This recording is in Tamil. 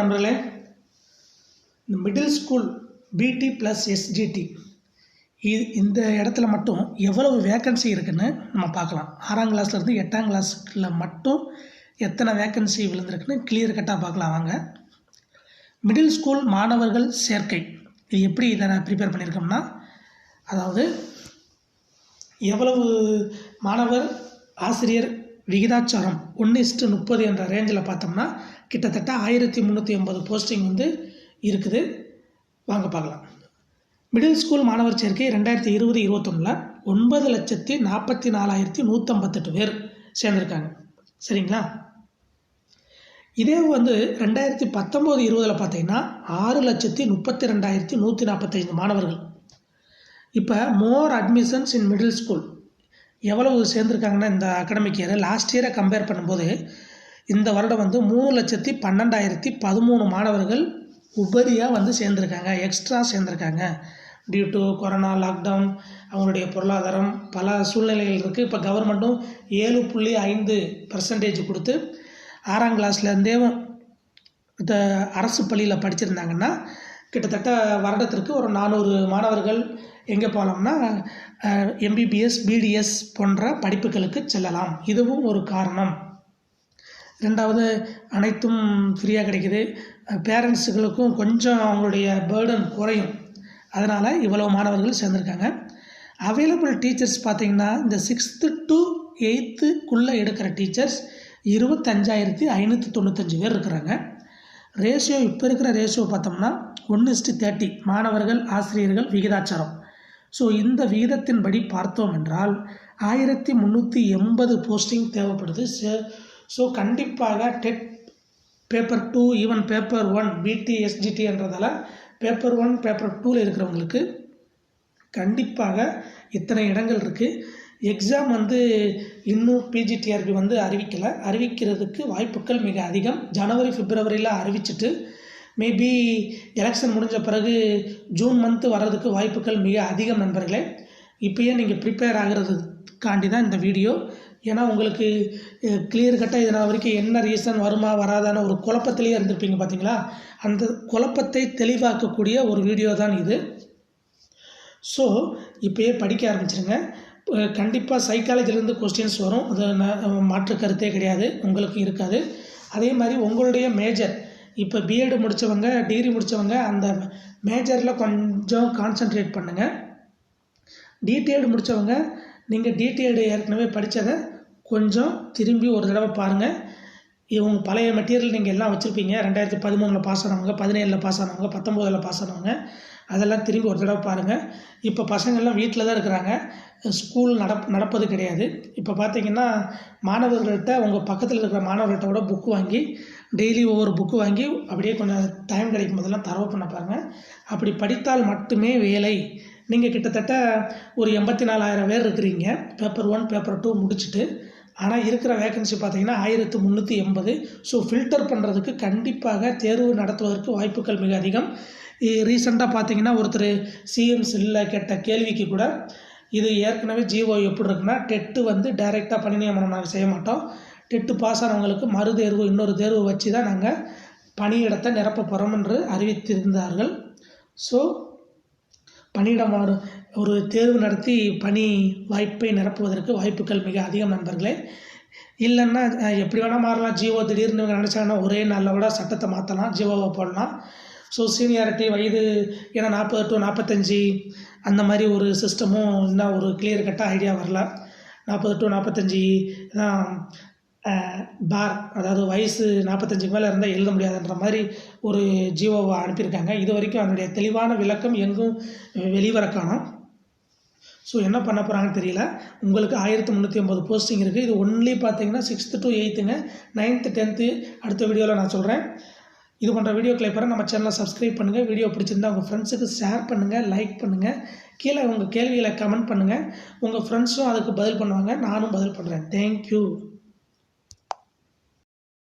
நண்பர்களே இந்த middle school BT plus SGT இது இந்த இடத்துல மட்டும் எவ்வளவு வேக்கன்சி இருக்குன்னு நம்ம பார்க்கலாம். ஆறாம் கிளாஸ்லேருந்து எட்டாம் கிளாஸில் மட்டும் எத்தனை வேக்கன்சி விழுந்திருக்குன்னு கிளியர் கட்டாக பார்க்கலாம் வாங்க. மிடில் ஸ்கூல் மாணவர்கள் சேர்க்கை இது எப்படி இதை நான் ப்ரிப்பேர் பண்ணியிருக்கோம்னா அதாவது எவ்வளவு மாணவர் ஆசிரியர் விகிதாச்சாரம் ஒன்று இஸ்ட்டு முப்பது என்ற ரேஞ்சில் பார்த்தோம்னா கிட்டத்தட்ட ஆயிரத்தி முந்நூற்றி எண்பது போஸ்டிங் வந்து இருக்குது. வாங்க பார்க்கலாம். மிடில் ஸ்கூல் மாணவர் சேர்க்கை ரெண்டாயிரத்தி இருபது இருபத்தொன்னில் ஒன்பது லட்சத்தி நாற்பத்தி நாலாயிரத்தி நூற்றம்பத்தெட்டு பேர் சேர்ந்துருக்காங்க. சரிங்களா? இதே வந்து ரெண்டாயிரத்தி பத்தொம்போது இருபதில் பார்த்தீங்கன்னா ஆறு லட்சத்தி முப்பத்தி ரெண்டாயிரத்தி நூற்றி நாற்பத்தைந்து மாணவர்கள். இப்போ more admissions in middle school எவ்வளவு சேர்ந்துருக்காங்கன்னா இந்த அகடமிக் இயர் லாஸ்ட் இயரை கம்பேர் பண்ணும்போது இந்த வருடம் வந்து மூணு லட்சத்தி பன்னெண்டாயிரத்தி பதிமூணு மாணவர்கள் உபரியாக வந்து சேர்ந்துருக்காங்க. எக்ஸ்ட்ரா சேர்ந்துருக்காங்க. டியூ டு கொரோனா லாக்டவுன் அவங்களுடைய பொருளாதாரம் பல சூழ்நிலைகள் இருக்குது இப்போ கவர்மெண்ட்டும் ஏழு புள்ளி ஐந்து பர்சன்டேஜ் கொடுத்து ஆறாம் கிளாஸ்லேருந்தே இந்த அரசு பள்ளியில் படிச்சிருந்தாங்கன்னா கிட்டத்தட்ட வருடத்திற்கு ஒரு நானூறு மாணவர்கள் எங்கே போகலாம்னா எம்பிபிஎஸ் பிடிஎஸ் போன்ற படிப்புகளுக்கு செல்லலாம். இதுவும் ஒரு காரணம். ரெண்டாவது அனைத்தும் ஃப்ரீயாக கிடைக்குது. பேரண்ட்ஸுகளுக்கும் கொஞ்சம் அவங்களுடைய பேர்டன் குறையும். அதனால் இவ்வளோ மாணவர்கள் சேர்ந்துருக்காங்க. அவைலபிள் டீச்சர்ஸ் பார்த்திங்கன்னா இந்த சிக்ஸ்த்து டு எயித்துக்குள்ளே எடுக்கிற டீச்சர்ஸ் இருபத்தஞ்சாயிரத்தி ஐநூற்றி தொண்ணூத்தஞ்சு பேர் இருக்கிறாங்க. ரேஷியோ இப்போ இருக்கிற ரேஷியோ பார்த்தோம்னா ஒன்று இஸ்டு தேர்ட்டி மாணவர்கள் ஆசிரியர்கள் விகிதாச்சாரம். ஸோ இந்த விகிதத்தின்படி பார்த்தோம் என்றால் ஆயிரத்தி முந்நூற்றி எண்பது போஸ்டிங் தேவைப்படுது. ஸோ கண்டிப்பாக TET paper two even paper one BT SGT என்றதால் paper one paper டூவில் இருக்கிறவங்களுக்கு கண்டிப்பாக இத்தனை இடங்கள் இருக்குது எக்ஸாம் வந்து இன்னும் பிஜிடிஆர்பி வந்து அறிவிக்கலை. அறிவிக்கிறதுக்கு வாய்ப்புகள் மிக அதிகம். ஜனவரி பிப்ரவரியில் அறிவிச்சிட்டு மேபி எலெக்ஷன் முடிஞ்ச பிறகு ஜூன் மந்த்து வர்றதுக்கு வாய்ப்புகள் மிக அதிகம் நண்பர்களே. இப்போயே நீங்கள் ப்ரிப்பேர் ஆகிறதுக்காண்டி தான் இந்த வீடியோ ஏன்னா உங்களுக்கு கிளியர் கட்டாக இதனால் வரைக்கும் என்ன ரீசன் வருமா வராதான ஒரு குழப்பத்திலேயே இருந்திருப்பீங்க பார்த்தீங்களா அந்த குழப்பத்தை தெளிவாக்கக்கூடிய ஒரு வீடியோ தான் இது. ஸோ இப்போயே படிக்க ஆரம்பிச்சிருங்க. கண்டிப்பாக சைக்காலஜிலேருந்து கொஸ்டின்ஸ் வரும். அது மாற்று கருத்தே கிடையாது. உங்களுக்கு இருக்காது. அதே மாதிரி உங்களுடைய மேஜர் இப்போ பிஎட் முடித்தவங்க டிகிரி முடித்தவங்க அந்த மேஜரில் கொஞ்சம் கான்சென்ட்ரேட் பண்ணுங்கள் டிடிஎட் முடித்தவங்க நீங்கள் டிடிஎட் ஏற்கனவே படித்ததை கொஞ்சம் திரும்பி ஒரு தடவை பாருங்கள் இவங்க பழைய மெட்டீரியல் நீங்கள் எல்லாம் வச்சுருப்பீங்க. ரெண்டாயிரத்தி பதிமூணில் பாஸ் ஆனவங்க பதினேழில் பாஸ் ஆனவங்க பத்தொம்போதில் பாஸ் ஆனவங்க அதெல்லாம் திரும்பி ஒரு தடவை பாருங்கள் இப்போ பசங்கள்லாம் வீட்டில் தான் இருக்கிறாங்க. ஸ்கூல் நடப் நடப்பது கிடையாது. இப்போ பார்த்தீங்கன்னா மாணவர்கள்ட்ட உங்கள் பக்கத்தில் இருக்கிற மாணவர்கள்ட்ட கூட புக் வாங்கி டெய்லி ஒவ்வொரு புக்கு வாங்கி அப்படியே கொஞ்சம் டைம் கிடைக்கும் போதெல்லாம் தரவு பண்ண பாருங்கள் அப்படி படித்தால் மட்டுமே வேலை. நீங்கள் கிட்டத்தட்ட ஒரு எண்பத்தி நாலாயிரம் பேர் இருக்கிறீங்க. பேப்பர் ஒன் பேப்பர் டூ முடிச்சுட்டு ஆனால் இருக்கிற வேக்கன்சி பார்த்தீங்கன்னா ஆயிரத்து முந்நூற்றி எண்பது. ஸோ ஃபில்டர் பண்ணுறதுக்கு கண்டிப்பாக தேர்வு நடத்துவதற்கு வாய்ப்புகள் மிக அதிகம். ரீசெண்டாக பார்த்தீங்கன்னா ஒருத்தர் சிஎம் சில்ல கேட்ட கேள்விக்கு கூட இது ஏற்கனவே ஜிஓ எப்படி இருக்குன்னா டெட்டு வந்து டைரெக்டாக பணி நியமனம் நாங்கள் செய்ய மாட்டோம். டெட்டு பாஸ் ஆனவங்களுக்கு மறு தேர்வு இன்னொரு தேர்வு வச்சு தான் நாங்கள் பணியிடத்தை நிரப்ப போகிறோம் என்று அறிவித்திருந்தார்கள். ஸோ பணியிடம் ஒரு தேர்வு நடத்தி பணி வாய்ப்பை நிரப்புவதற்கு வாய்ப்புகள் மிக அதிகம் நண்பர்களே. இல்லைன்னா எப்படி வேணால் மாறலாம். ஜியோ திடீர்னு இவங்க நினச்சாங்கன்னா ஒரே நாளில் விட சட்டத்தை மாற்றலாம் ஜியோவை போடலாம். ஸோ சீனியாரிட்டி வயது ஏன்னா நாற்பது டு நாற்பத்தஞ்சி அந்த மாதிரி ஒரு சிஸ்டமும் இன்னும் ஒரு கிளியர் கட்டாக ஐடியா வரல. நாற்பது டு நாற்பத்தஞ்சி தான் பார் அதாவது வயசு நாற்பத்தஞ்சுக்கு மேலே இருந்தால் எழுத முடியாதுன்ற மாதிரி ஒரு ஜியோவை அனுப்பியிருக்காங்க. இது வரைக்கும் அதனுடைய தெளிவான விளக்கம் எங்கும் வெளிவர காணும். ஸோ என்ன பண்ண போகிறாங்கன்னு தெரியல. உங்களுக்கு ஆயிரத்தி முந்நூற்றி ஐம்பது போஸ்டிங் இருக்குது இது ஒன்லி பார்த்தீங்கன்னா சிக்ஸ்த்து டு எயித்துங்க நைன்த்து டென்த்து அடுத்த வீடியோவில் நான் சொல்கிறேன் இது போன்ற வீடியோ கிளிப்பரை நம்ம சேனலை சப்ஸ்கிரைப் பண்ணுங்கள் வீடியோ பிடிச்சிருந்தா உங்கள் ஃப்ரெண்ட்ஸுக்கு ஷேர் பண்ணுங்கள் லைக் பண்ணுங்கள் கீழே உங்கள் கேள்விகளை கமெண்ட் பண்ணுங்கள் உங்கள் ஃப்ரெண்ட்ஸும் அதுக்கு பதில் பண்ணுவாங்க. நானும் பதில் பண்ணுறேன் தேங்க்யூ